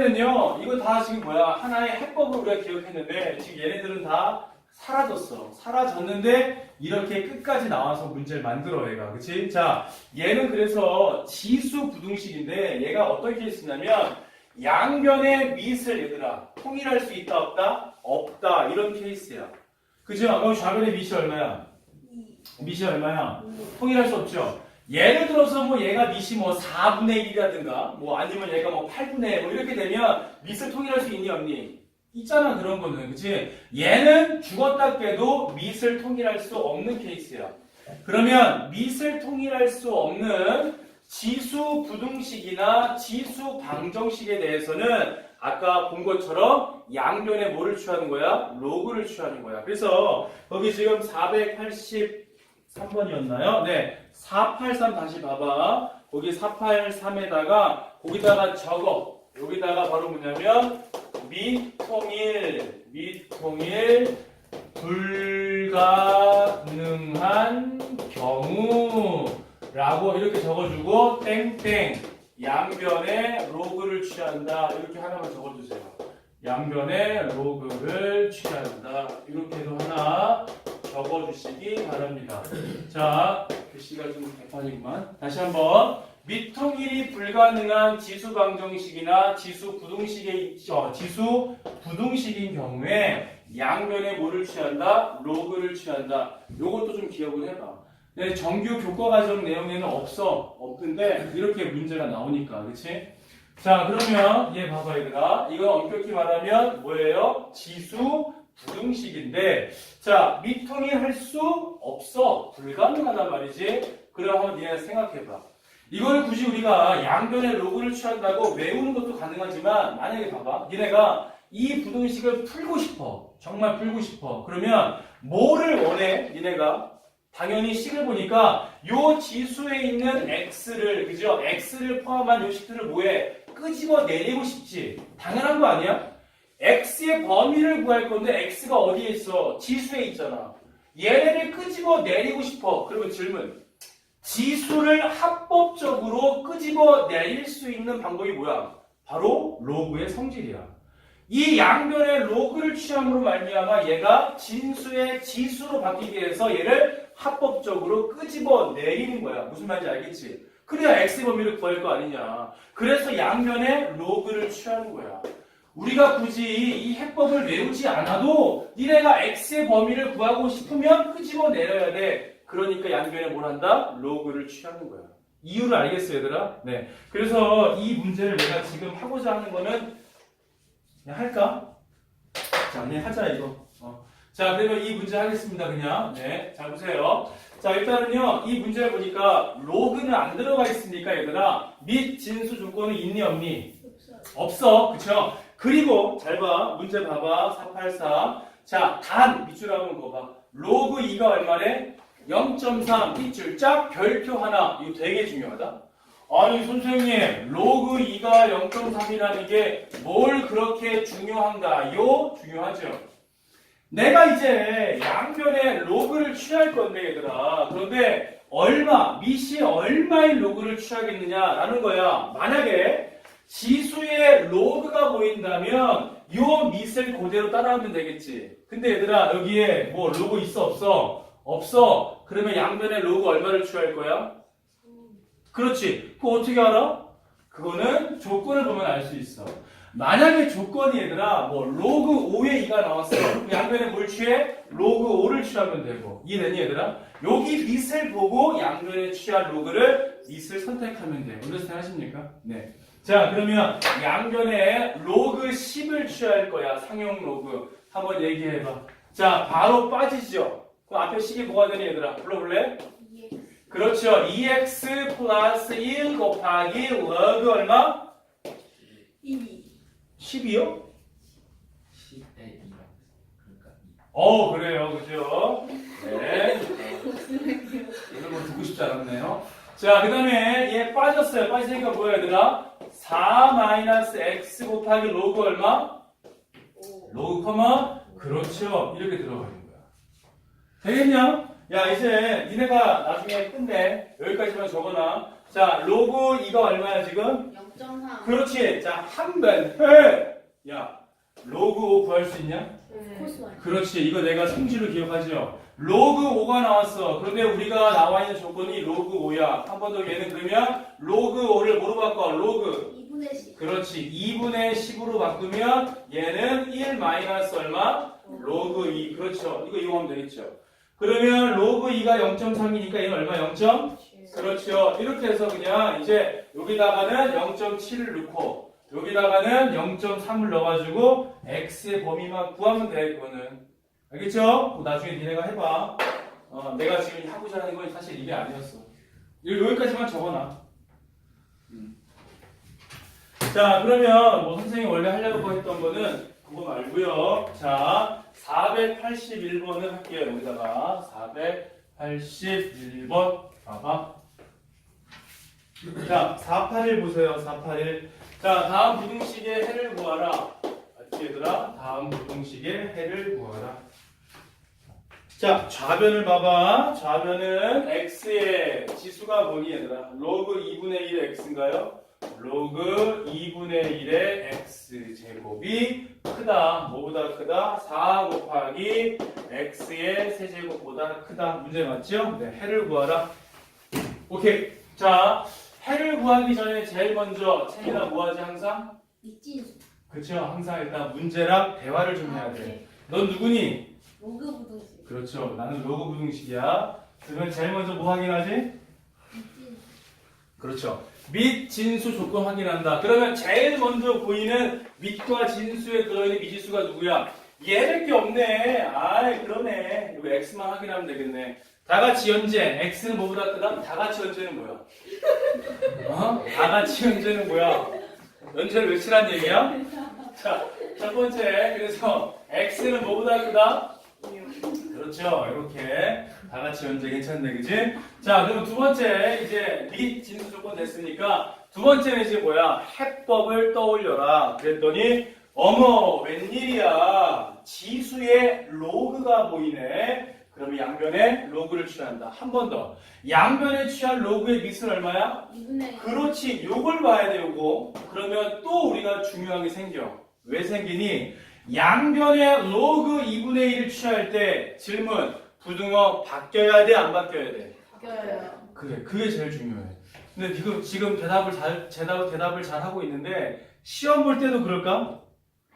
그러면은요, 이거 다 지금 뭐야? 하나의 해법을 우리가 기억했는데, 지금 얘네들은 다 사라졌어. 사라졌는데, 이렇게 끝까지 나와서 문제를 만들어, 얘가. 그치? 자, 얘는 그래서 지수 부등식인데, 얘가 어떤 케이스냐면, 양변의 밑을 얘들아, 통일할 수 있다, 없다? 없다. 이런 케이스야. 그죠? 그럼 좌변의 밑이 얼마야? 밑이 얼마야? 통일할 수 없죠. 예를 들어서 뭐 얘가 밑이 뭐 4분의 1이라든가 뭐 아니면 얘가 뭐 8분의 뭐 이렇게 되면 밑을 통일할 수 있니 없니? 있잖아 그런 거는 그치? 얘는 죽었다 깨도 밑을 통일할 수 없는 케이스야. 그러면 밑을 통일할 수 없는 지수 부등식이나 지수 방정식에 대해서는 아까 본 것처럼 양변에 뭐를 취하는 거야? 로그를 취하는 거야. 그래서 거기 지금 483번이었나요? 네. 483 다시 봐봐. 거기 483에다가 거기다가 적어. 여기다가 바로 뭐냐면 미통일, 미통일 불가능한 경우라고 이렇게 적어주고 땡땡 양변에 로그를 취한다 이렇게 하나만 적어주세요. 양변에 로그를 취한다 이렇게도 하나 적어주시기 바랍니다. 자 글씨가 좀 개판이구만. 다시 한번 미통일이 불가능한 지수 방정식이나 지수 부등식의 어, 지수 부등식인 경우에 양변에 뭐를 취한다? 로그를 취한다. 요것도 좀 기억을 해봐. 네, 정규 교과 과정 내용에는 없어 없는데 이렇게 문제가 나오니까 그렇지? 자 그러면 얘 봐봐 얘들아 이건 엄격히 말하면 뭐예요? 지수 부등식인데 자 미통일할 수 없어. 불가능하단 말이지. 그럼 한번 니네 생각해봐. 이걸 굳이 우리가 양변의 로그를 취한다고 외우는 것도 가능하지만 만약에 봐봐. 니네가 이 부등식을 풀고 싶어. 정말 풀고 싶어. 그러면 뭐를 원해? 니네가? 당연히 식을 보니까 요 지수에 있는 x를 그죠? x를 포함한 요 식들을 뭐해? 끄집어 내리고 싶지. 당연한 거 아니야 x의 범위를 구할 건데 x가 어디에 있어 지수에 있잖아 얘네를 끄집어 내리고 싶어 그러면 질문 지수를 합법적으로 끄집어 내릴 수 있는 방법이 뭐야? 바로 로그의 성질이야. 이 양변의 로그를 취함으로 말미암아 얘가 진수의 지수로 바뀌기 위해서 얘를 합법적으로 끄집어 내리는 거야. 무슨 말인지 알겠지? 그래야 x 범위를 구할 거 아니냐. 그래서 양변의 로그를 취하는 거야. 우리가 굳이 이 해법을 외우지 않아도 니네가 x의 범위를 구하고 싶으면 끄집어 내려야 돼. 그러니까 양변에 뭘 한다? 로그를 취하는 거야. 이유를 알겠어요, 얘들아? 네. 그래서 이 문제를 내가 지금 하고자 하는 거는 그냥 할까? 자, 그냥 하자, 이거. 어. 자, 그러면 이 문제 하겠습니다, 그냥. 네. 자, 보세요. 자, 일단은요, 이 문제를 보니까 로그는 안 들어가 있으니까, 얘들아. 및 진수 조건은 있니, 없니? 없어. 그쵸? 그리고, 잘 봐. 문제 봐봐. 484. 자, 단. 밑줄 한번 그어봐. 로그 2가 얼마래? 0.3 핏줄 짝 별표 하나 이거 되게 중요하다. 아니 선생님 로그 2가 0.3이라는 게 뭘 그렇게 중요한가요? 중요하죠. 내가 이제 양변에 로그를 취할 건데 얘들아 그런데 얼마 밑이 얼마의 로그를 취하겠느냐라는 거야. 만약에 지수의 로그가 보인다면 요 밑을 그대로 따라하면 되겠지. 근데 얘들아 여기에 뭐 로그 있어 없어? 없어. 그러면 양변의 로그 얼마를 취할 거야? 그렇지. 그거 어떻게 알아? 그거는 조건을 보면 알 수 있어. 만약에 조건이 얘들아, 뭐, 로그 5에 2가 나왔어. 양변에 뭘 취해? 로그 5를 취하면 되고. 이해되니, 얘들아? 여기 밑을 보고 양변에 취할 로그를 밑을 선택하면 돼. 언더스탠 하십니까? 네. 자, 그러면 양변에 로그 10을 취할 거야. 상용 로그. 한번 얘기해봐. 자, 바로 빠지죠? 그럼 앞에 식이 뭐가 되니, 얘들아? 불러볼래? 그렇죠. 2x 플러스 1 곱하기 로그 얼마? 10이요? 10대 2라 그러니까 어 그래요 그죠 네 이런 거 듣고 싶지 않았네요 자 그 다음에 얘 빠졌어요 빠지니까 뭐야 얘들아 4 마이너스 x 곱하기 로그 얼마? 로그 커마 그렇죠 이렇게 들어가는 거야 되겠냐? 야 이제 니네가 나중에 끝내 여기까지만 적어놔 자, 로그 2가 얼마야 지금? 0.3. 그렇지. 자, 한번 해. 야, 로그 5 구할 수 있냐? 코스 원. 그렇지. 이거 내가 성질을 기억하죠. 로그 5가 나왔어. 그런데 우리가 나와 있는 조건이 로그 5야. 한 번 더 얘는 그러면 로그 5를 뭐로 바꿔? 로그. 2분의 10. 그렇지. 2분의 10으로 바꾸면 얘는 1 마이너스 얼마? 로그 2. 그렇죠. 이거 이용하면 되겠죠. 그러면 로그 2가 0.3이니까 얘는 얼마? 0. 그렇죠. 이렇게 해서 그냥 이제 여기다가는 0.7을 넣고 여기다가는 0.3을 넣어가지고 x의 범위만 구하면 돼. 그거는 알겠죠? 그거 나중에 니네가 해봐. 어, 내가 지금 하고자 하는 건 사실 이게 아니었어. 여기까지만 적어놔. 음. 자 그러면 뭐 선생님이 원래 하려고 했던 거는 그거 말고요. 자 481번을 할게요. 여기다가 481번 봐봐. 자, 481 보세요. 481. 자, 다음 부등식의 해를 구하라. 알지 얘들아? 다음 부등식의 해를 구하라. 자, 좌변을 봐봐. 좌변은 x의 지수가 뭐니 얘들아? 로그 2분의 1의 x인가요? 로그 2분의 1의 x 제곱이 크다. 뭐보다 크다? 4 곱하기 x의 세제곱보다 크다. 문제 맞죠? 네, 해를 구하라. 오케이. 자, 해를 구하기 전에 제일 먼저 채민아 뭐하지 항상? 밑진수. 그쵸 항상 일단 문제랑 대화를 좀 해야 돼. 넌 누구니? 로그 부등식. 그렇죠. 나는 로그 부등식이야. 그러면 제일 먼저 뭐 확인하지? 그렇죠. 밑 진수 조건 확인한다. 그러면 제일 먼저 보이는 밑과 진수에 들어있는 미지수가 누구야? 얘밖에 없네. 아이 그러네. 이거 x만 확인하면 되겠네. 다 같이 연재. x는 뭐보다 크다? 다 같이 연재는 뭐야? 어? 다 같이 연재는 뭐야? 연재를 외치란 얘기야? 자, 첫 번째. 그래서 x는 뭐보다 크다? 그렇죠. 이렇게 다 같이 연재 괜찮네, 그지? 자, 그럼 두 번째 이제 밑 진수 조건 됐으니까 두 번째는 이제 뭐야? 해법을 떠올려라. 그랬더니 어머 웬일이야? 지수의 로그가 보이네. 그러면 양변에 로그를 취한다. 한 번 더. 양변에 취한 로그의 밑은 얼마야? 2분의 그렇지. 요걸 봐야 돼, 요거. 그러면 또 우리가 중요한 게 생겨. 왜 생기니? 양변에 로그 2분의 1을 취할 때 질문. 부등호 바뀌어야 돼, 안 바뀌어야 돼? 바뀌어요. 그래, 그게 제일 중요해. 근데 지금, 지금 대답을 잘, 대답, 대답을 잘 하고 있는데, 시험 볼 때도 그럴까?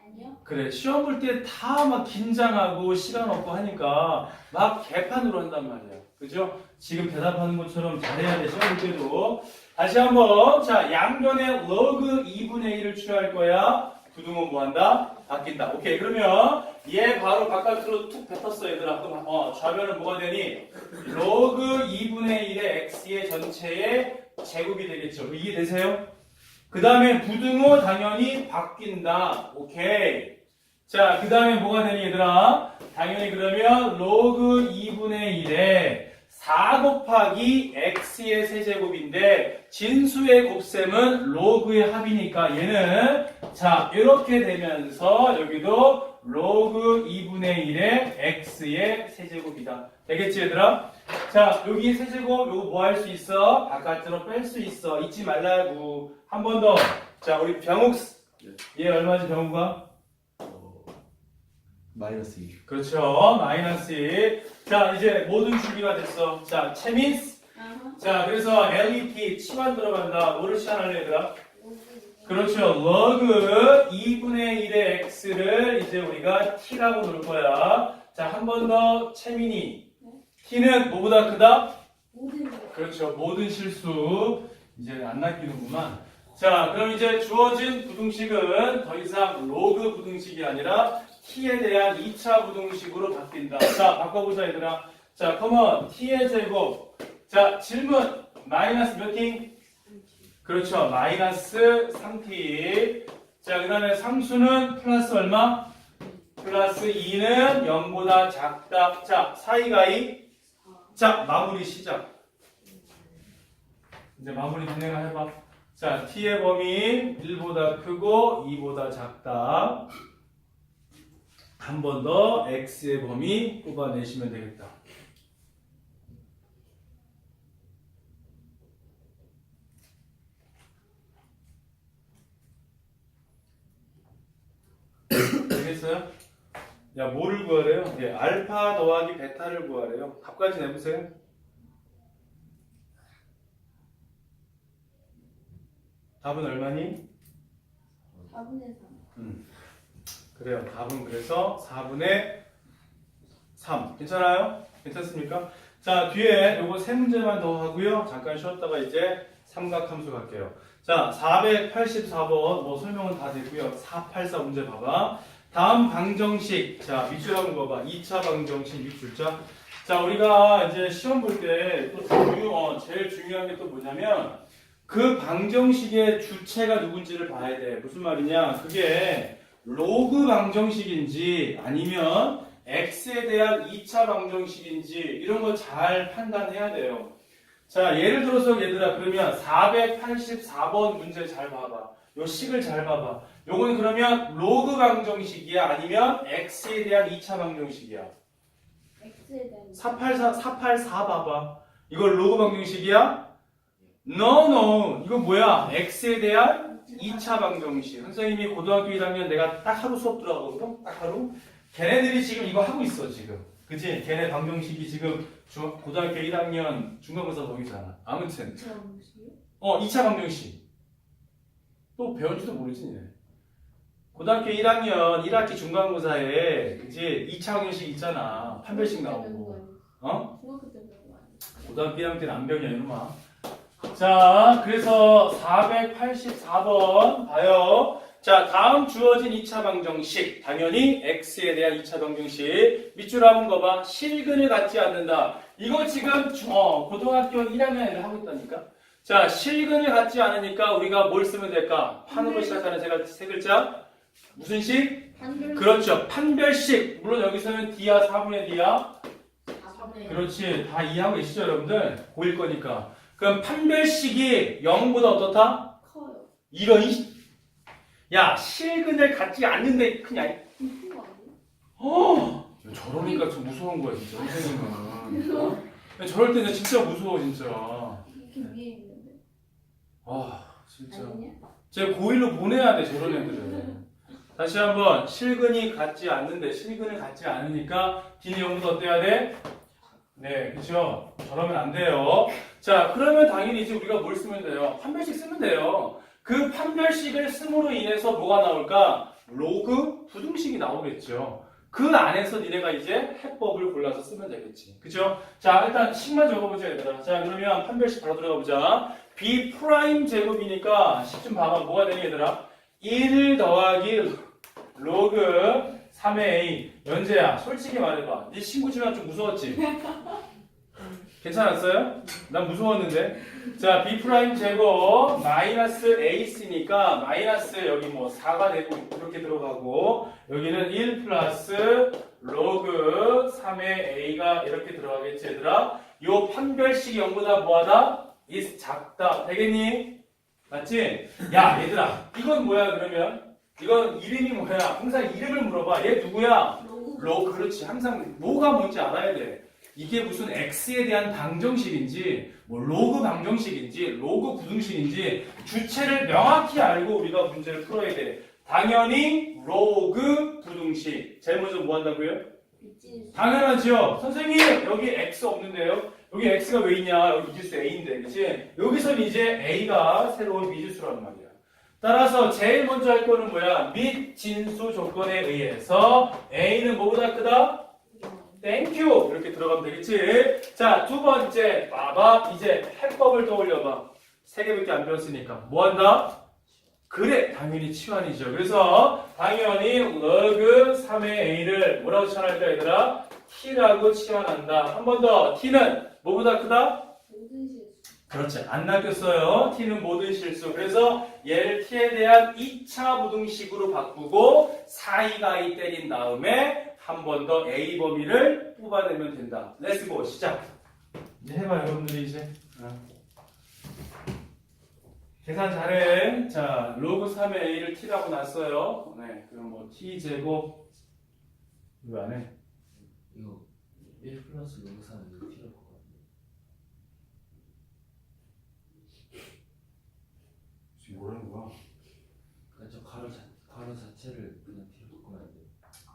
아니요. 그래, 시험 볼 때 다 막 긴장하고 시간 없고 하니까 막 개판으로 한단 말이야. 그죠? 지금 대답하는 것처럼 잘해야 돼, 시험 볼 때도. 다시 한번, 자, 양변에 로그 2분의 1을 취할 거야. 부등호 뭐 한다? 바뀐다. 오케이, 그러면 얘 바로 바깥으로 툭 뱉었어, 얘들아. 그럼, 어, 좌변은 뭐가 되니? 로그 2분의 1의 x의 전체의 제곱이 되겠죠. 이해되세요? 그 다음에 부등호 당연히 바뀐다. 오케이. 자, 그 다음에 뭐가 되니, 얘들아? 당연히 그러면 로그 2분의 1에 4 곱하기 x의 세제곱인데 진수의 곱셈은 로그의 합이니까 얘는 자 이렇게 되면서 여기도 로그 2분의 1의 x의 세제곱이다. 되겠지 얘들아? 자 여기 세제곱 요거 뭐 할 수 있어? 바깥으로 뺄 수 있어. 잊지 말라고. 한 번 더. 자 우리 병욱스 얘 얼마지 병우가? 마이너스 2. 그렇죠. 마이너스 1. 자 이제 모든 준비가 됐어. 자 채민스. 자, 그래서 LET 치환 들어간다. 뭐를 치환할래, 얘들아? 그렇죠. log 2분의 1의 x를 이제 우리가 t라고 놓을 거야. 자, 한 번 더 채민이. t는 뭐보다 크다? 그렇죠. 모든 실수. 이제 안 낚이는구만. 자, 그럼 이제 주어진 부등식은 더 이상 로그 부등식이 아니라 t에 대한 2차 부등식으로 바뀐다. 자, 바꿔보자, 얘들아. 자, 컴온. t의 제곱. 자, 질문. 마이너스 몇 t? 그렇죠. 마이너스 3t. 자, 그 다음에 상수는 플러스 얼마? 플러스 2는 0보다 작다. 자, 사이가 2. 자, 마무리 시작. 이제 마무리 진행을 해봐. 자, t의 범위 1보다 크고 2보다 작다. 한 번 더 x의 범위 뽑아내시면 되겠다. 되겠어요? 야, 뭐를 구하래요? 예, 알파 더하기 베타를 구하래요. 답까지 내보세요. 답은 얼마니? 4분의 3. 음. 그래요. 답은 그래서 4분의 3. 괜찮아요? 괜찮습니까? 자, 뒤에 요거 세 문제만 더 하고요. 잠깐 쉬었다가 이제 삼각함수 갈게요. 자, 484번 뭐 설명은 다 됐고요. 484 문제 봐봐. 다음 방정식. 자, 밑줄 한번 봐봐. 2차 방정식 밑줄자. 자, 우리가 이제 시험 볼 때 또 중요, 어, 제일 중요한 게 또 뭐냐면 그 방정식의 주체가 누군지를 봐야 돼. 무슨 말이냐? 그게 로그 방정식인지 아니면 x에 대한 2차 방정식인지 이런 거잘 판단해야 돼요. 자, 예를 들어서 얘들아 그러면 484번 문제 잘 봐봐. 요 식을 잘 봐봐. 요건 그러면 로그 방정식이야 아니면 x에 대한 2차 방정식이야. X에 대한 484 484 봐봐. 이걸 로그 방정식이야? No, no. 이거 뭐야? x에 대한 2차 방정식. 선생님이 고등학교 1학년 내가 딱 하루 수업 들어가거든? 딱 하루? 걔네들이 지금 이거 하고 있어, 지금. 그치? 걔네 방정식이 지금 중, 고등학교 1학년 중간고사 거기잖아. 아무튼. 어, 2차 방정식. 또 배울지도 모르지, 니네. 고등학교 1학년 1학기 중간고사에, 그치? 2차 방정식 있잖아. 판별식 나오고. 어? 고등학교 1학년 때는 안 배우냐, 이놈아. 자, 그래서 484번 봐요. 자, 다음 주어진 2차 방정식. 당연히 x에 대한 2차 방정식. 밑줄 한번 거봐. 실근을 갖지 않는다. 이거 지금 중- 어, 고등학교 1학년에 하고 있다니까. 자, 실근을 갖지 않으니까 우리가 뭘 쓰면 될까? 판으로 시작하는 세, 글- 세 글자. 무슨 식? 한글 그렇죠. 판별식. 물론 여기서는 D야, 4분의 D야. 4분의 그렇지. 다 이해하고 계시죠, 여러분들? 고일 거니까. 그럼 판별식이 0보다 어떻다? 커요. 이런 이 야, 실근을 갖지 않는데 그냥 무슨 거 아니에요? 어! 저러니까 좀 무서운 거야, 진짜. 선생님은. 어? 저럴 때는 진짜 무서워, 진짜. 이렇게 위에 있는데. 아, 진짜. 아니냐? 제가 고일로 보내야 돼, 저런 애들은. 다시 한번, 실근이 갖지 않는데, 실근을 갖지 않으니까, D는 0보다 어때야 돼? 네, 그쵸? 저러면 안 돼요. 자, 그러면 당연히 이제 우리가 뭘 쓰면 돼요? 판별식 쓰면 돼요. 그 판별식을 쓰므로 인해서 뭐가 나올까? 로그 부등식이 나오겠죠. 그 안에서 니네가 이제 해법을 골라서 쓰면 되겠지. 그죠? 자, 일단 식만 적어보자, 얘들아. 자, 그러면 판별식 바로 들어가 보자. B 프라임 제곱이니까 식좀 봐봐. 뭐가 되니, 얘들아? 1 더하기 로그 3의 A. 연재야, 솔직히 말해봐. 네 친구 집안 좀 무서웠지? 괜찮았어요? 난 무서웠는데. 자, B 프라임 제곱 마이너스 AC니까 마이너스 여기 뭐 4가 되고 이렇게 들어가고 여기는 1 플러스 로그 3의 A가 이렇게 들어가겠지 얘들아? 요 판별식이 0보다 뭐하다? is 작다. 되겠니? 맞지? 야 얘들아 이건 뭐야 그러면? 이건 이름이 뭐야? 항상 이름을 물어봐. 얘 누구야? 로 그렇지. 항상 뭐가 뭔지 알아야 돼. 이게 무슨 x에 대한 방정식인지 뭐 로그 방정식인지 로그 부등식인지 주체를 명확히 알고 우리가 문제를 풀어야 돼. 당연히 로그 부등식. 제일 먼저 뭐 한다고요? 당연하죠 선생님 여기 x 없는데요? 여기 x가 왜 있냐? 여기 미지수 a인데 그치? 여기선 이제 a가 새로운 미지수라는 말이야 따라서 제일 먼저 할 거는 뭐야? 및 진수 조건에 의해서 a는 뭐보다 크다? 땡큐 이렇게 들어가면 되겠지? 자 두 번째. 봐봐. 이제 해법을 떠올려봐. 세 개밖에 안 배웠으니까. 뭐 한다? 그래. 당연히 치환이죠. 그래서 당연히 log 3의 a를 뭐라고 치환할까 얘들아? t라고 치환한다. 한 번 더. T는 뭐보다 크다? 그렇지 안 낚였어요. T는 모든 실수. 그래서 얘를 t에 대한 2차 부등식으로 바꾸고 사이가이 때린 다음에 한 번 더 a 범위를 뽑아내면 된다. 렛츠 고 시작. 이제 해봐 여러분들이 이제. 어. 계산 잘해. 자 로그 3의 a를 t라고 놨어요. 네 그럼 뭐 t 제곱. 왜 안 해? 이거 1 플러스 로그 3은 이거 필요 없거든요. 지금 뭐라는 거야? 그러니까 저 가로 자, 가로 자체를 그냥 뒤로 안 돼요.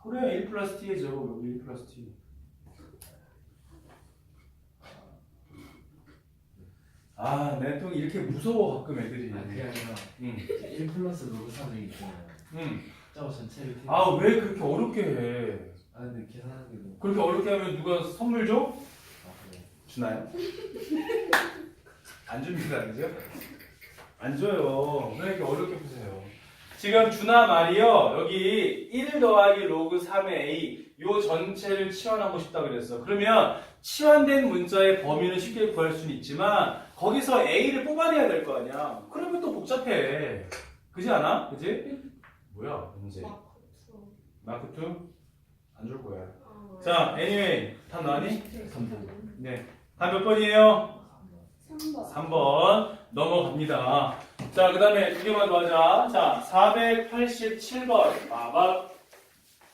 그래 1 플러스 제곱 여기 1 플러스 t 아내 또 이렇게 무서워 가끔 애들이 아 그게 아니라 응. 1 플러스 로그 3이 있잖아요 응. 저거 전체를 태- 아왜 그렇게 어렵게 해 아 근데 계산하는 게 너무 그렇게 어렵게 하면 누가 선물 줘? 아 그래 주나요? 안 줍니다, 그죠? 안 줘요. 왜 이렇게 어렵게 푸세요? 지금 주나 말이요. 여기 1 더하기 로그 3의 a 요 전체를 치환하고 싶다 그랬어. 그러면 치환된 문자의 범위는 쉽게 구할 수는 있지만 거기서 a를 뽑아내야 될 거 아니야. 그러면 또 복잡해. 그지 않아? 그지? 뭐야, 문제. 마크 2? 안 줄 거야. 자, anyway, 답 나왔니? 네. 답 몇 번이에요? 3번 3번 넘어갑니다. 자, 그 다음에 두 개만 더 하자. 자, 487번. 봐봐.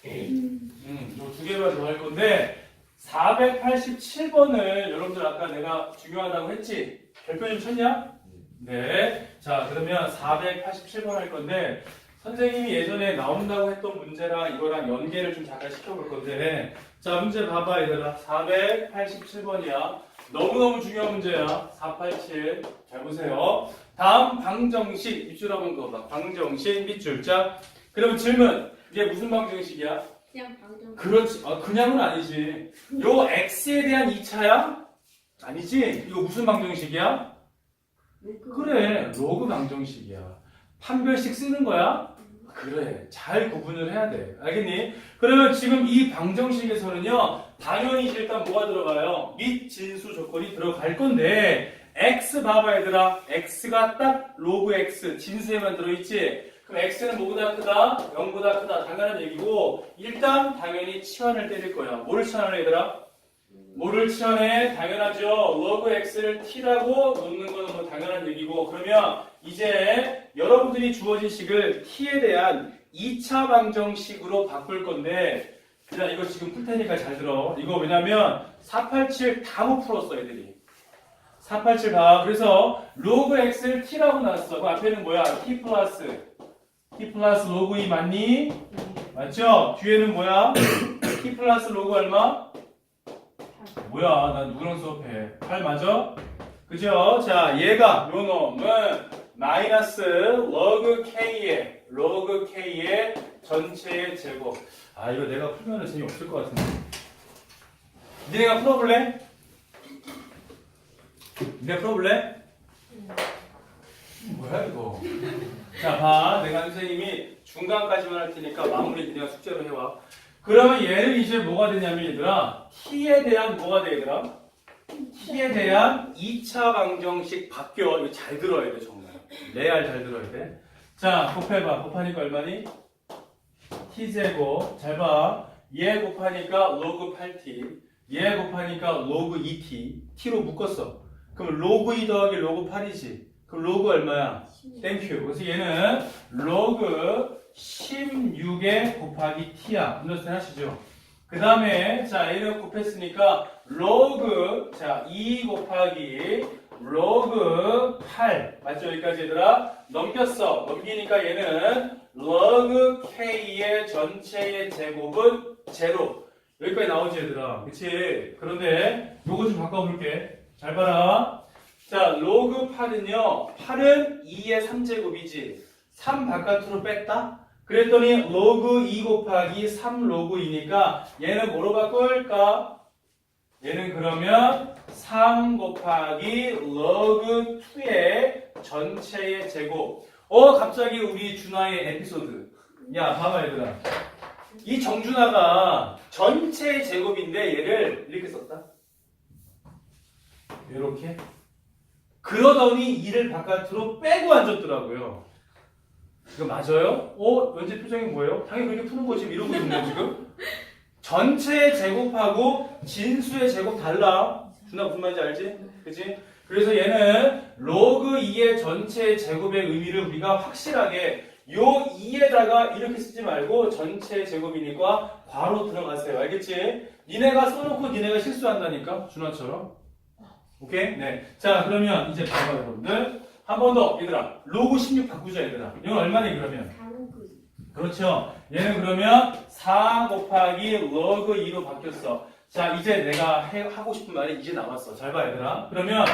음, 요두 개만 더 할 건데, 487번을 여러분들 아까 내가 중요하다고 했지? 별표 좀 쳤냐? 네. 자, 그러면 487번 할 건데, 선생님이 예전에 나온다고 했던 문제랑 이거랑 연계를 좀 잠깐 시켜볼 건데, 자, 문제 봐봐, 얘들아. 487번이야. 너무너무 중요한 문제야. 487. 잘 보세요. 다음 방정식, 밑줄 한번 그어봐. 방정식, 밑줄. 자, 그럼 질문. 이게 무슨 방정식이야? 그냥 방정 그렇지. 아, 그냥은 아니지. 요 x에 대한 2차야? 아니지. 이거 무슨 방정식이야? 그래. 로그 방정식이야. 판별식 쓰는 거야? 그래. 잘 구분을 해야 돼. 알겠니? 그러면 지금 이 방정식에서는요, 당연히 일단 뭐가 들어가요? 및 진수 조건이 들어갈 건데, x 봐봐, 얘들아. x가 딱 로그 x, 진수에만 들어있지? 그럼 x는 뭐보다 크다? 0보다 크다. 당연한 얘기고, 일단 당연히 치환을 때릴 거야. 뭐를 치환을 얘들아? 뭐를 치환해? 당연하죠. 로그 x를 t라고 놓는 거는 뭐 당연한 얘기고, 그러면 이제 여러분들이 주어진 식을 t에 대한 2차 방정식으로 바꿀 건데, 그냥 이거 지금 풀 테니까 잘 들어. 이거 왜냐면 487 다 못 풀었어, 애들이. 487 봐. 그래서 로그 x를 t라고 놨어. 그 앞에는 뭐야? t 플러스. t 플러스 로그 2 맞니? 맞죠? 뒤에는 뭐야? t 플러스 로그 얼마? 뭐야? 난 누구랑 수업해? 8 맞아? 그죠? 자, 얘가 요 놈은 마이너스 로그 k의 로그 k의 전체의 제곱. 아 이거 내가 풀면 재미없을 것 같은데. 니네가 풀어볼래? 니네 풀어볼래? 뭐야 이거? 자, 봐. 내가 선생님이 중간까지만 할 테니까 마무리 니네가 숙제로 해와. 그러면 얘는 이제 뭐가 되냐면 얘들아 t에 대한 뭐가 돼 얘들아? t에 대한 2차 방정식 바뀌어. 이거 잘 들어야 돼 정말. 레알 잘 들어야 돼. 자, 곱해봐. 곱하니까 얼마니? T제곱. 잘 봐. 얘 곱하니까 로그 8t. 얘 곱하니까 로그 2t. t로 묶었어. 그럼 로그 2 더하기 로그 8이지. 그럼 로그 얼마야? 땡큐. 그래서 얘는 로그 16에 곱하기 t야. understand 하시죠? 그 다음에 자 얘는 곱했으니까 로그 자2 곱하기 로그 8 맞죠? 여기까지 얘들아 넘겼어. 넘기니까 얘는 로그 k의 전체의 제곱은 제로. 여기까지 나오지 얘들아. 그치? 그런데 요거 좀 바꿔볼게. 잘 봐라. 자, 로그 8은요, 8은 2의 3제곱이지. 3 바깥으로 뺐다? 그랬더니 로그 2 곱하기 3 로그 2니까 얘는 뭐로 바꿀까? 얘는 그러면 3 곱하기 로그 2의 전체의 제곱. 어, 갑자기 우리 준하의 에피소드. 야, 봐봐, 얘들아. 이 정준하가 전체의 제곱인데 얘를 이렇게 썼다. 이렇게. 그러더니 2를 바깥으로 빼고 앉았더라고요. 이거 맞아요? 어? 왠지 표정이 뭐예요? 당연히 그렇게 푸는 거지. 이러고 있는데 지금? 전체의 제곱하고 진수의 제곱 달라. 준아 무슨 말인지 알지? 그치? 그래서 얘는 로그 2의 전체의 제곱의 의미를 우리가 확실하게 요 2에다가 이렇게 쓰지 말고 전체의 제곱이니까 괄호 들어가세요. 알겠지? 니네가 써놓고 니네가 실수한다니까? 준아처럼. 오케이? 네. 자, 그러면 이제 봐봐요, 여러분들. 한 번 더, 얘들아. 로그 16 바꾸자, 얘들아. 이건 얼마니, 그러면? 그렇죠. 얘는 그러면 4 곱하기 로그 2로 바뀌었어. 자, 이제 내가 해- 하고 싶은 말이 이제 나왔어. 잘 봐, 얘들아. 그러면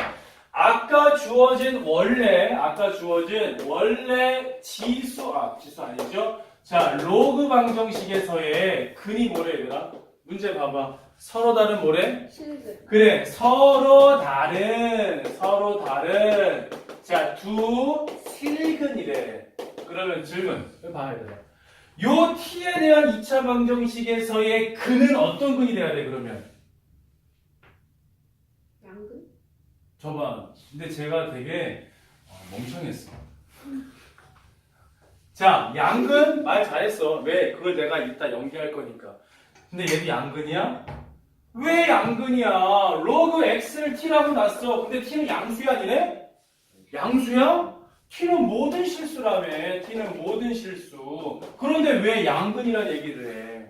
아까 주어진 원래, 아까 주어진 원래 지수, 아, 지수 아니죠? 자, 로그 방정식에서의 근이 뭐래, 얘들아? 문제 봐봐. 서로 다른 뭐래? 실드. 그래, 서로 다른, 서로 다른, 자, 두 실근이래. 그러면 질문, 봐야 돼. 요 t에 대한 2차 방정식에서의 근은 어떤 근이 돼야 돼, 그러면? 양근? 저봐. 근데 제가 되게 어, 멍청했어. 자, 양근 말 잘했어. 왜? 그걸 내가 이따 연기할 거니까. 근데 얘도 양근이야? 왜 양근이야? 로그 x를 t라고 놨어. 근데 t는 양수야, 니네? 양수야? T는 모든 실수라며. t는 모든 실수. 그런데 왜 양근이란 얘기를 해?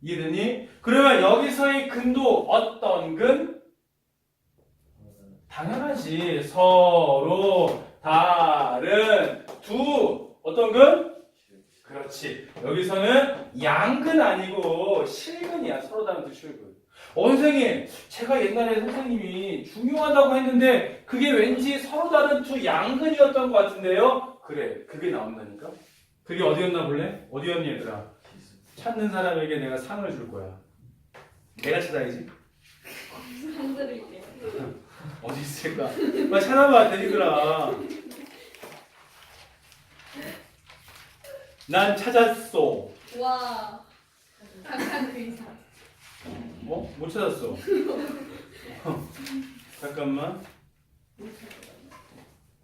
이해되니? 그러면 여기서의 근도 어떤 근? 당연하지. 서로 다른 두 어떤 근? 그렇지. 여기서는 양근 아니고 실근이야. 서로 다른 두 실근. 어, 선생님, 제가 옛날에 선생님이 중요하다고 했는데 그게 왠지 서로 다른 두 양근이었던 것 같은데요? 그래, 그게 나온다니까? 그게 어디였나 볼래? 어디였니 얘들아? 찾는 사람에게 내가 상을 줄 거야. 내가 찾아야지. 상 드릴게. 어디 있을까? 빨리 찾아봐, 데리더라. 난 찾았어. 와. 강한 그 이상. 뭐? 못 찾았어. 잠깐만.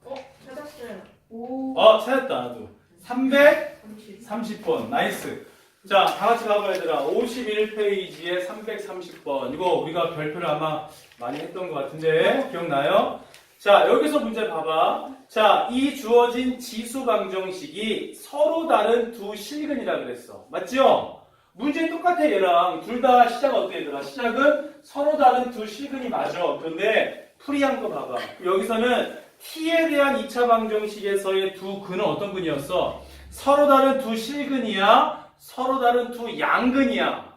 어? 찾았어요. 오. 어, 찾았다, 나도. 330번. 나이스. 자, 다 같이 봐봐, 얘들아. 51페이지에 330번. 이거 우리가 별표를 아마 많이 했던 것 같은데, 기억나요? 자, 여기서 문제 봐봐. 자, 이 주어진 지수 방정식이 서로 다른 두 실근이라 그랬어. 맞죠? 문제 똑같아, 얘랑. 둘 다 시작 어때, 얘들아? 시작은 서로 다른 두 실근이 맞아. 그런데 풀이한 거 봐봐. 여기서는 t에 대한 2차 방정식에서의 두 근은 어떤 근이었어? 서로 다른 두 실근이야? 서로 다른 두 양근이야?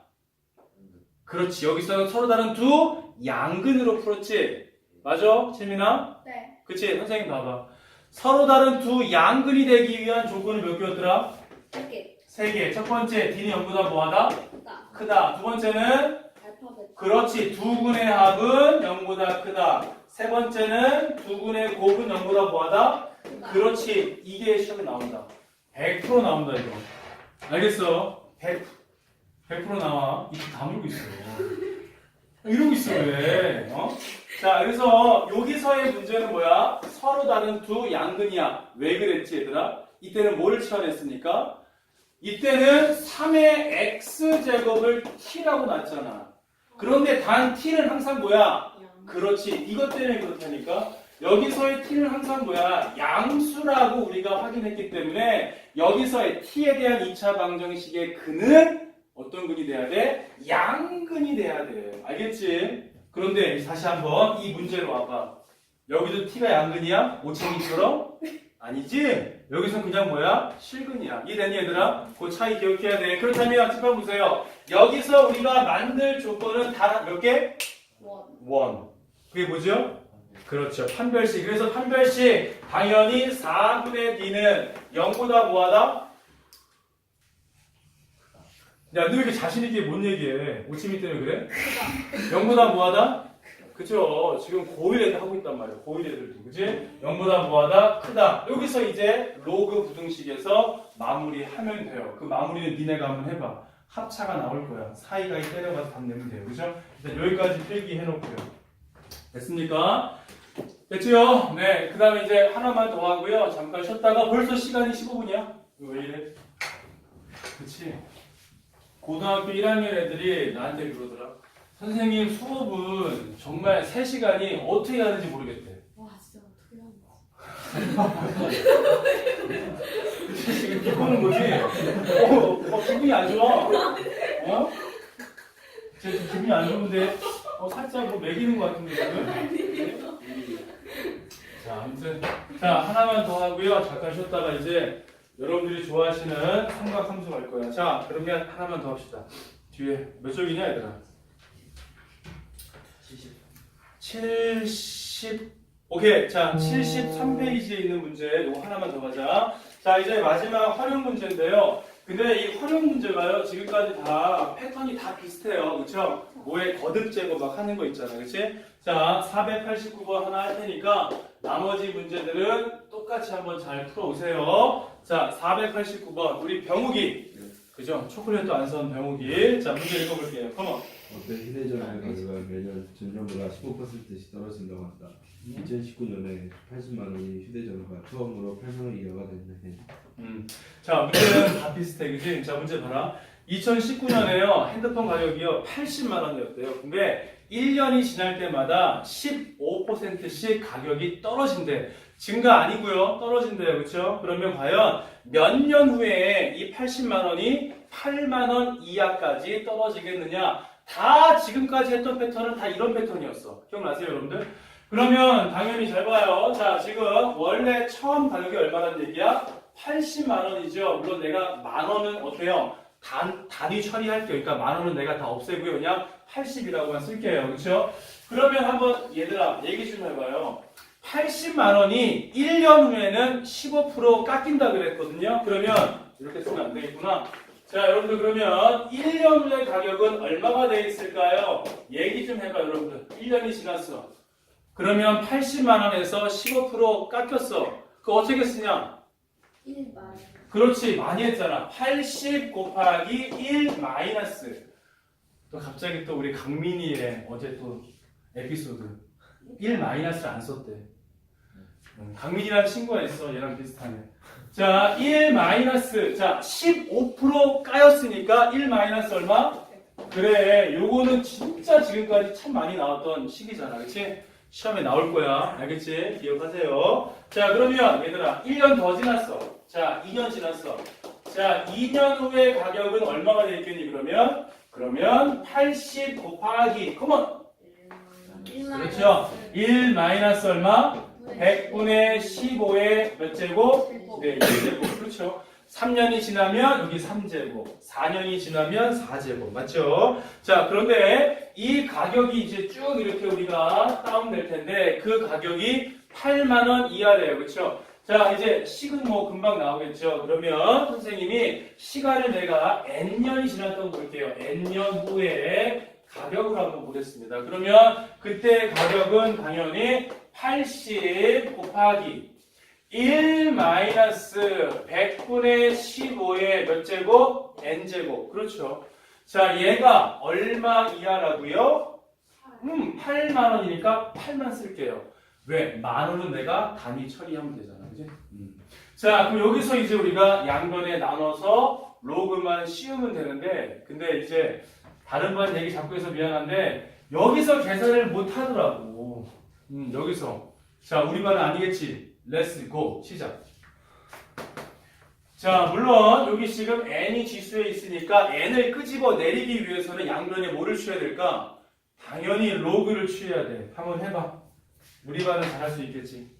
그렇지. 여기서는 서로 다른 두 양근으로 풀었지? 맞아? 채민아? 네. 그치? 선생님 봐봐. 서로 다른 두 양근이 되기 위한 조건이 몇 개였더라? 이렇게. 세 개. 첫 번째, d는 0보다 뭐하다? 크다. 크다. 두 번째는 알파벳. 그렇지. 두 근의 합은 0보다 크다. 세 번째는 두 근의 곱은 0보다 뭐하다? 크다. 그렇지. 이게 시험에 나온다. 100% 나온다, 이거. 알겠어? 100, 100% 나와. 이거 다물고 있어. 이러고 있어, 왜? 어? 자, 그래서 여기서의 문제는 뭐야? 서로 다른 두 양근이야. 왜 그랬지, 얘들아? 이때는 뭐를 치환했습니까? 이때는 3의 x제곱을 t라고 놨잖아. 그런데 단 t는 항상 뭐야? 양. 그렇지. 이것 때문에 그렇다니까. 여기서의 t는 항상 뭐야? 양수라고 우리가 확인했기 때문에 여기서의 t에 대한 2차 방정식의 근은 어떤 근이 돼야 돼? 양근이 돼야 돼. 알겠지? 그런데 다시 한번 이 문제로 와봐. 여기도 t가 양근이야? 오챙이처럼? 아니지? 여기서 그냥 뭐야? 실근이야. 이해되니 얘들아? 그 차이 기억해야 돼. 그렇다면 짚어 보세요. 여기서 우리가 만들 조건은 단몇 개? 원. 원. 그게 뭐죠? 그렇죠. 판별식. 그래서 판별식 당연히 4분의 d는 0보다 뭐하다? 야, 너왜 이렇게 자신있게 못 얘기해? 오치미 때문에 그래? 0보다 뭐하다? 그죠. 지금 고1 애들 하고 있단 말이야. 고1 애들도. 그지? 0보다 뭐하다? 크다. 여기서 이제 로그 부등식에서 마무리하면 돼요. 그 마무리는 니네가 한번 해봐. 합차가 나올 거야. 사이가 때려가서 답 내면 돼요. 그죠? 일단 여기까지 필기 해놓고요. 됐습니까? 됐지요? 네. 그 다음에 이제 하나만 더 하고요. 잠깐 쉬었다가 벌써 시간이 15분이야? 왜 이래? 그치? 고등학교 1학년 애들이 나한테 그러더라. 선생님 수업은 정말 3시간이 어떻게 하는지 모르겠대. 와 진짜 어떻게 하는? 그치? 지금 이렇게 보는 거지? 어, 어, 기분이 안 좋아. 어? 제 지금 기분이 안 좋은데, 어, 살짝 뭐 매기는 것 같은데, 지금? 자, 아무튼. 자, 하나만 더 하고요. 잠깐 쉬었다가 이제 여러분들이 좋아하시는 삼각함수 갈 거야. 자, 그러면 하나만 더 합시다. 뒤에 몇 쪽이냐, 얘들아? 70 70 오케이. 자 73페이지에 있는 문제 이거 하나만 더 가자. 자 이제 마지막 활용 문제인데요. 근데 이 활용 문제가요 지금까지 다 패턴이 다 비슷해요. 그쵸? 뭐에 거듭 제거 막 하는 거 있잖아 그치? 자 489번 하나 할 테니까 나머지 문제들은 똑같이 한번 잘 풀어오세요. 자 489번. 우리 병욱이 그죠? 초콜릿도 안 선 병욱이 자 문제 읽어볼게요. 컴온 어떤 휴대전화 가격가 매년 전년보다 15%씩 떨어진다고 한다. 2019년에 80만 원이 휴대전화가 처음으로 8만 원 이하가 됐네. 음. 자, 문제는 다 비슷해, 그지? 자, 문제 봐라. 2019년에요, 핸드폰 가격이요, 80만 원이었대요. 근데 1년이 지날 때마다 15%씩 가격이 떨어진대. 증가 아니고요, 떨어진대요, 그렇죠? 그러면 과연 몇 년 후에 이 80만 원이 8만 원 이하까지 떨어지겠느냐? 다 지금까지 했던 패턴은 다 이런 패턴이었어. 기억나세요, 여러분들? 그러면 당연히 잘 봐요. 자, 지금 원래 처음 가격이 얼마란 얘기야? 80만 원이죠. 물론 내가 만 원은 어때요? 단, 단위 처리할게요. 그러니까 만 원은 내가 다 없애고요. 그냥 80이라고만 쓸게요. 그렇죠? 그러면 한번 얘들아 얘기 좀 해봐요. 80만 원이 1년 후에는 15% 깎인다 그랬거든요. 그러면 이렇게 쓰면 안 되겠구나. 자, 여러분들 그러면 1년 후의 가격은 얼마가 돼 있을까요? 얘기 좀 해봐, 여러분들. 1년이 지났어. 그러면 80만 원에서 15% 깎였어. 그거 어떻게 쓰냐? 1 말. 그렇지 많이 했잖아 80 곱하기 1 마이너스 또 갑자기 또 우리 강민이의 어제 또 에피소드 1 마이너스를 안 썼대 음, 강민이라는 친구가 있어 얘랑 비슷하네 자 1 마이너스 자 15% 까였으니까 1 마이너스 얼마? 그래 요거는 진짜 지금까지 참 많이 나왔던 식이잖아 그치? 시험에 나올 거야 알겠지? 기억하세요 자 그러면 얘들아 1년 더 지났어 자 2년 지났어 자 2년 후의 가격은 얼마가 되겠니 그러면? 그러면 80 곱하기 컴온 1 그렇죠 1 마이너스 얼마? 100분의 15의 몇 제곱? 네 1제곱. 그렇죠. 3년이 지나면 여기 3제곱 4년이 지나면 4제곱. 맞죠? 자 그런데 이 가격이 이제 쭉 이렇게 우리가 다운될 텐데 그 가격이 8만 원 이하래요. 그렇죠? 자 이제 식은 뭐 금방 나오겠죠? 그러면 선생님이 시간을 내가 n년이 지났다고 볼게요. N년 후에 가격을 한번 보겠습니다. 그러면 그때 가격은 당연히 80 곱하기 1 마이너스 100분의 15의 몇 제곱? n제곱 그렇죠 자 얘가 얼마 이하라고요? 음 8만 원이니까 8만 쓸게요 왜? 만 원은 내가 단위 처리하면 되잖아 그지? 음. 자 그럼 여기서 이제 우리가 양변에 나눠서 로그만 씌우면 되는데 근데 이제 다른 반 얘기 자꾸 해서 미안한데 여기서 계산을 못 하더라고 음, 여기서. 자 우리 반은 아니겠지. 렛츠 고 시작. 자 물론 여기 지금 n이 지수에 있으니까 n을 끄집어 내리기 위해서는 양변에 뭐를 취해야 될까? 당연히 로그를 취해야 돼. 한번 해봐. 우리 반은 잘할 수 있겠지